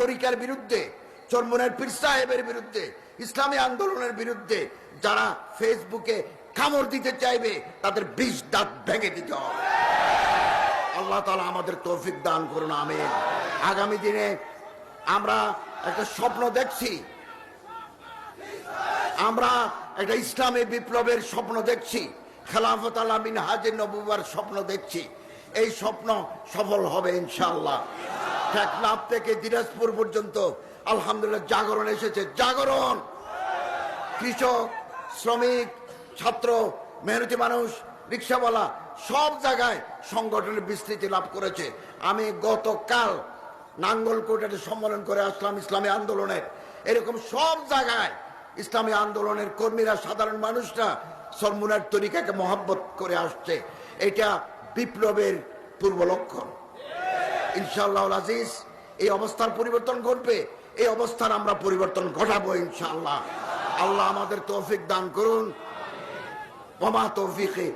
তরিকার বিরুদ্ধে, চরমনের পীর সাহেবের বিরুদ্ধে, ইসলামী আন্দোলনের বিরুদ্ধে যারা ফেসবুকে কামড় দিতে চাইবে, তাদের বিষ দাঁত ভেঙে দিতে হবে। আল্লাহ তালা আমাদের তৌফিক দান করুন, আমিন। আগামী দিনে আমরা একটা স্বপ্ন দেখছি। আমরা একটা ইসলামী বিপ্লবের স্বপ্ন দেখছি। খেলাফত আলামিন হাজির নবুবার স্বপ্ন দেখছি। এই স্বপ্ন সফল হবে ইনশাল্লাহ টেকনাফ থেকে দিনাজপুর পর্যন্ত আলহামদুলিল্লাহ জাগরণ এসেছে। জাগরণ! কৃষক, শ্রমিক, ছাত্র, মেহনতি মানুষ, রিক্সাওয়ালা সব জায়গায় সংগঠনের বিস্তৃতি লাভ করেছে। আমি গতকাল নাঙ্গলকোটাতে সম্মেলন করে আসলাম ইসলামী আন্দোলনের এরকম সব জায়গায় ইসলামী আন্দোলনের কর্মীরা, সাধারণ মানুষরা সরমুনার তরিকাকে মহাব্বত করে আসছে। এটা বিপ্লবের পূর্ব লক্ষণ। ইনশাআল্লাহ এই অবস্থার পরিবর্তন ঘটবে। এই অবস্থার আমরা পরিবর্তন ঘটাবো ইনশাআল্লাহ। আল্লাহ আমাদের তৌফিক দান করুন। ওমা তৌফিকে